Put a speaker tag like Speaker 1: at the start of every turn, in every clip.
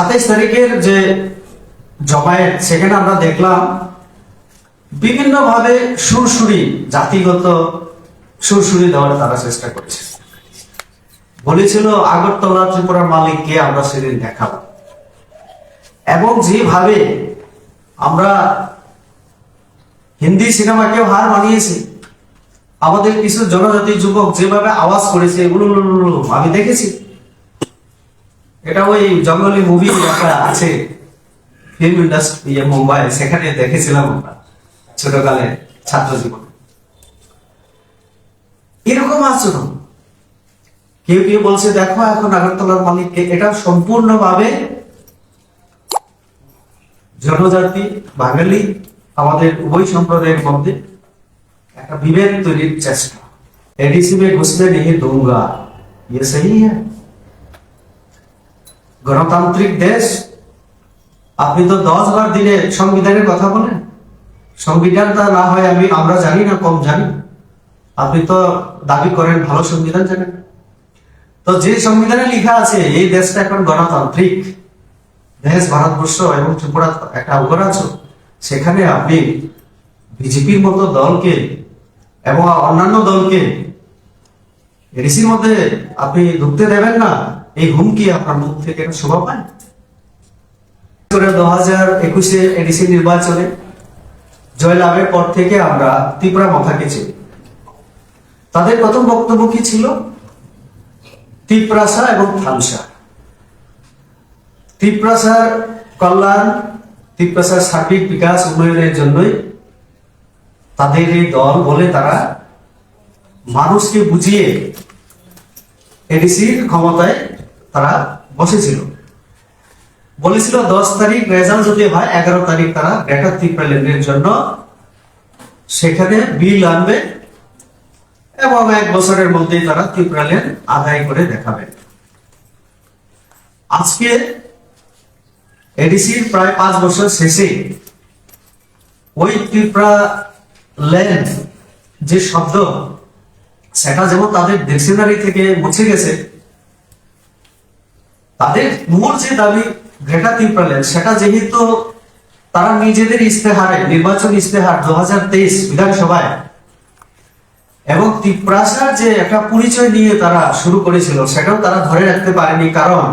Speaker 1: সাতাইশ তারিখের যে জমায়েত, সেখানে আমরা দেখলাম বিভিন্নভাবে সুরসুরি, জাতিগত সুরসুরি দেওয়ার তারা চেষ্টা করেছে। বলেছিল আগরতলা ত্রিপুরার মালিককে আমরা সেদিন দেখাবো। এবং যেভাবে আমরা হিন্দি সিনেমাকেও হার মানিয়েছি, আমাদের কিছু জনজাতি যুবক যেভাবে আওয়াজ করেছে, এগুলো আমি দেখেছি। এটা ওই জঙ্গলি মুভি একটা আছে ফিল্ম ইন্ডাস্ট্রি মুম্বাই সেখানে দেখেছিলাম আমরা ছোটকালে ছাত্র জীবন এরকম আচরণ কেউ কেউ বলছে দেখো এখন আগরতলার মালিককে এটা সম্পূর্ণভাবে জনজাতি বাঙালি আমাদের উভয় সম্প্রদায়ের মধ্যে একটা বিভেদ তৈরির চেষ্টা एडीसी में घुसने नहीं दूंगा ये सही है গণতান্ত্রিক দেশ, আপনি তো দশ বার দিনে সংবিধানের কথা বলেন। সংবিধানটা না হয় আমি, আমরা জানি না, কম জানি। আপনি তো দাবি করেন, ভালো সংবিধান জানেন। তো যে সংবিধানে লেখা আছে, এই দেশটা এখন গণতান্ত্রিক। দেশ, ভারতবর্ষ এবং ত্রিপুরা একটা অঙ্গরাজ্য সেখানে আপনি বিজেপির মতো দলকে এবং অন্যান্য দলকে, এডিসির মধ্যে আপনি ঢুকতে দেবেন না। এই হুমকি আপনার মুখ থেকে শোভা পায়? দু হাজার একুশে এডিসি নির্বাচনে জয়লাভের পর থেকে আমরা ত্রিপুরা মাথাকে চিনি তাদের প্রথম বক্তব্য কি ছিল? তিপ্রাসা এবং থামসা তিপ্রাসার কল্যাণ তিপ্রাসার সার্বিক বিকাশ উন্নয়নের জন্যই তাদের এই দল বলে তারা মানুষকে বুঝিয়ে এডিসির ক্ষমতায় তারা বসেছিল। বলেছিল দশ তারিখ রেজাল্ট যদি হয়, এগারো তারিখ তারা গ্রেটার ত্রিপুরাল্যান্ডের জন্য সেখানে বিল আনবে এবং এক বছরের মধ্যেই তারা ত্রিপুরাল্যান্ড আদায় করে দেখাবে। আজকে এডিসির প্রায় পাঁচ বছর শেষে ওই ত্রিপুরা ল্যান্ড যে শব্দ, সেটা যেমন তাদের ডিকশনারি থেকে মুছে গেছে তাদের মূল যে দাবি গ্রেটার ত্রিপুরা সেটা যেহেতু তারা নিজেদের ইস্তেহারে নির্বাচন ইস্তেহার দু হাজার তেইশ বিধানসভায় এবং ত্রিপ্রাসার যে একটা পরিচয় নিয়ে তারা শুরু করেছিল, সেটাও তারা ধরে রাখতে পারেনি, কারণ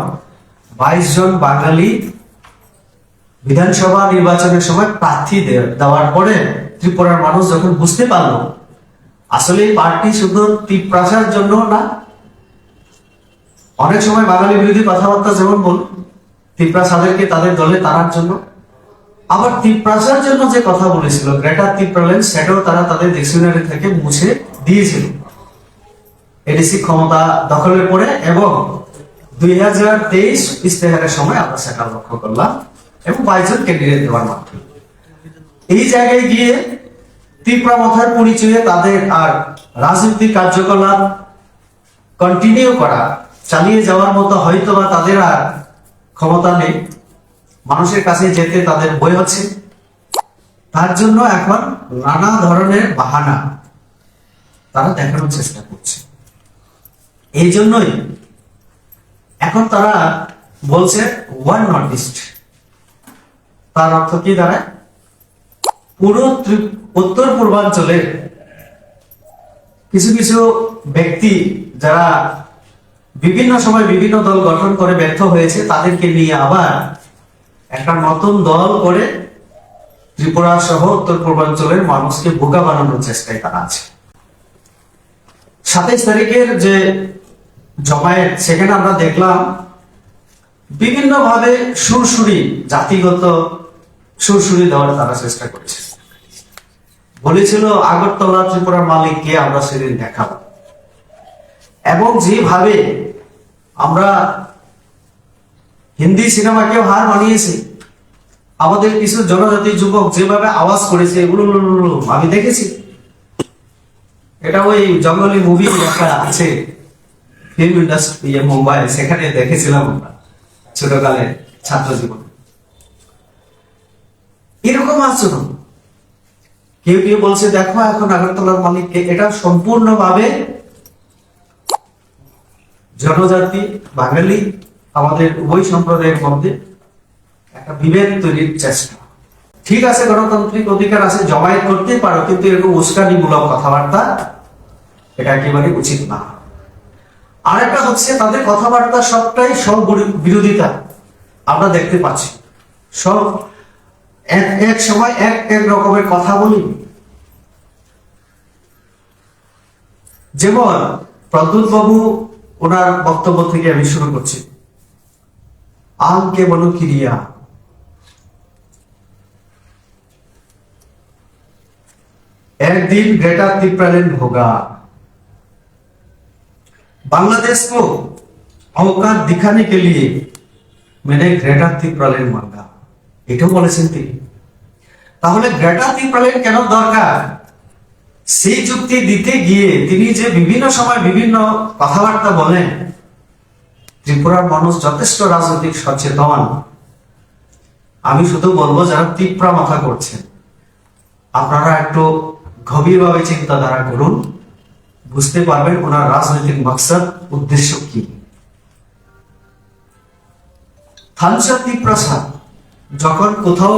Speaker 1: বাইশ জন বাঙালি বিধানসভা নির্বাচনের সময় প্রার্থী দেওয়ার পরে ত্রিপুরার মানুষ যখন বুঝতে পারল, আসলে এই পার্টি শুধু ত্রিপ্রাসার জন্য না অনেক সময় বাঙালি বিরোধী কথাবার্তা যেমন বল ত্রিপ্রাসাদেরকে তাদের দলে তারার জন্য। আবার ত্রিপ্রাসার জন্য যে কথা বলেছিল, গ্রেটার ত্রিপ্রালেন সেটাও তারা তাদের ডিকশনারি থেকে মুছে দিয়েছিল। এডিসি ক্ষমতা দখলের পরে এবং দুই হাজার তেইশ ইস্তেহারের সময় আমরা সেটা লক্ষ্য করলাম এবং বাইজন ক্যান্ডিডেট দেওয়ার মাধ্যমে। এই জায়গায় গিয়ে ত্রিপুরা মাথার পরিচয়ে তাদের আর রাজনৈতিক কার্যকলাপ কন্টিনিউ করা চালিয়ে যাওয়ার মতো হয়তো বা তাদের আর ক্ষমতা নেই। মানুষের কাছে যেতে তাদের বই হচ্ছে তার জন্য এখন নানা ধরনের বাহানা তারা দেখানোর চেষ্টা করছে। এই জন্যই এখন তারা বলছে ওয়ান নর্থ ইস্ট তার অর্থ কি দাঁড়ায়? পুরো ত্রি- উত্তর পূর্বাঞ্চলের কিছু কিছু ব্যক্তি যারা বিভিন্ন সময় বিভিন্ন দল গঠন করে ব্যর্থ হয়েছে, তাদেরকে নিয়ে আবার একটা নতুন দল করে ত্রিপুরা সহ উত্তর পূর্বাঞ্চলের মানুষকে বোকা বানানোর চেষ্টায় তারা আছে। সাতাইশ তারিখের যে জমায়েত, সেখানে আমরা দেখলাম বিভিন্নভাবে সুরসুরি, জাতিগত সুরসুরি দেওয়ার তারা চেষ্টা করেছে। বলেছিল, আগরতলা ত্রিপুরার মালিককে আমরা সেদিন দেখাবো। এবং যেভাবে আমরা হিন্দি সিনেমাকেও হার মানিয়েছি। আমাদের কিছু জনজাতি যুবক যেভাবে আওয়াজ করেছে এগুলো আমি দেখেছি। এটা ওই জঙ্গলি মুভি একটা আছে ফিল্ম ইন্ডাস্ট্রি মুম্বাই, সেখানে দেখেছিলাম আমরা ছোটকালে ছাত্র জীবন। এরকম আচরণ। কেউ কেউ বলছে, দেখো এখন আগরতলার মালিককে, এটা সম্পূর্ণভাবে জনজাতি, বাঙালি, আমাদের উভয় সম্প্রদায়ের মধ্যে একটা বিভেদ তৈরির চেষ্টা। ঠিক আছে, গণতান্ত্রিক অধিকার আছে, জমায়েত করতে পারো, কিন্তু এরকম উস্কানিমূলক কথাবার্তা এটা একেবারে উচিত না। আর একটা হচ্ছে, তাদের কথাবার্তা সবটাই সব বিরোধিতা আমরা দেখতে পাচ্ছি। সব এক এক সময় এক এক রকমের কথা বলি। যেমন প্রদ্যুৎ বাবু ওনার বক্তব্য থেকে আমি শুরু করছি আম কে বলো ক্রিয়া एक दिन ग्रेटा तिप्रालेन होगा बांग्लादेश को औकात दिखाने के लिए मैंने গ্রেটা তিপ্রালেন মাঙ্গা এটাও বলেছেন তিনি তাহলে গ্রেটা তিপ্রালেন কেন দরকার সেই যুক্তি দিতে গিয়ে তিনি যে বিভিন্ন সময় বিভিন্ন কথাবার্তা বলেন, ত্রিপুরার মানুষ যথেষ্ট রাজনৈতিক সচেতন। আমি শুধু বলব যারা তিপ্রা মাথা করছেন, আপনারা একটু গভীরভাবে চিন্তাধারা করুন, বুঝতে পারবেন ওনার রাজনৈতিক মাকসাদ, উদ্দেশ্য কি। থানচাঁদি প্রসাদ যখন কোথাও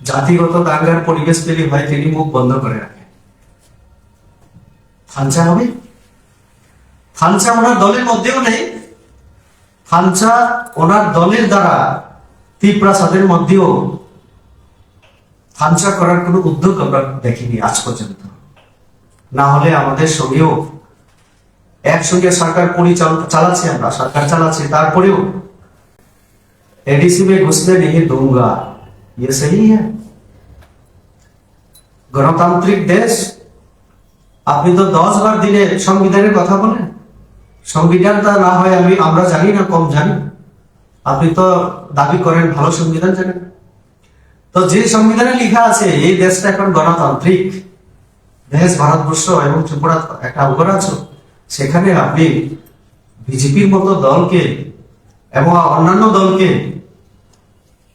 Speaker 1: জাতিগত দাঙ্গার পরিবেশ তৈরি হয়, তিনি মুখ বন্ধ করে রাখেন। থানচা হবে? থানচা ওনার দলের মধ্যেও নেই। থানচা ওনার দলের দ্বারা তীব্রাসাদের মধ্যেও থানচা করার কোনো উদ্যোগ আমরা দেখিনি আজ পর্যন্ত। না হলে আমাদের সঙ্গেও একসঙ্গে সরকার পরিচালনা চালাচ্ছি আমরা, সরকার চালাচ্ছি। তারপরেও এডিসিবে ঘুষতে নিয়ে দুঙ্গা ये सही है গণতান্ত্রিক দেশ আপনি তো দশ বার দিনে সংবিধানের কথা বলেন সংবিধানটা না হয় আমি আমরা জানি না কম জানি আপনি তো দাবি করেন ভালো সংবিধান জানেন তো যে সংবিধানে লেখা আছে এই দেশটা এখন গণতান্ত্রিক দেশ ভারতবর্ষ এবং ত্রিপুরা একটা অঙ্গরাজ্য সেখানে আপনি বিজেপির মতো দলকে এবং অন্যান্য দলকে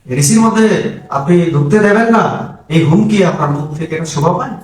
Speaker 1: এডিসির মধ্যে আপনি ঢুকতে দেবেন না এই হুমকি আপনার মুখ থেকে শোভা পায়?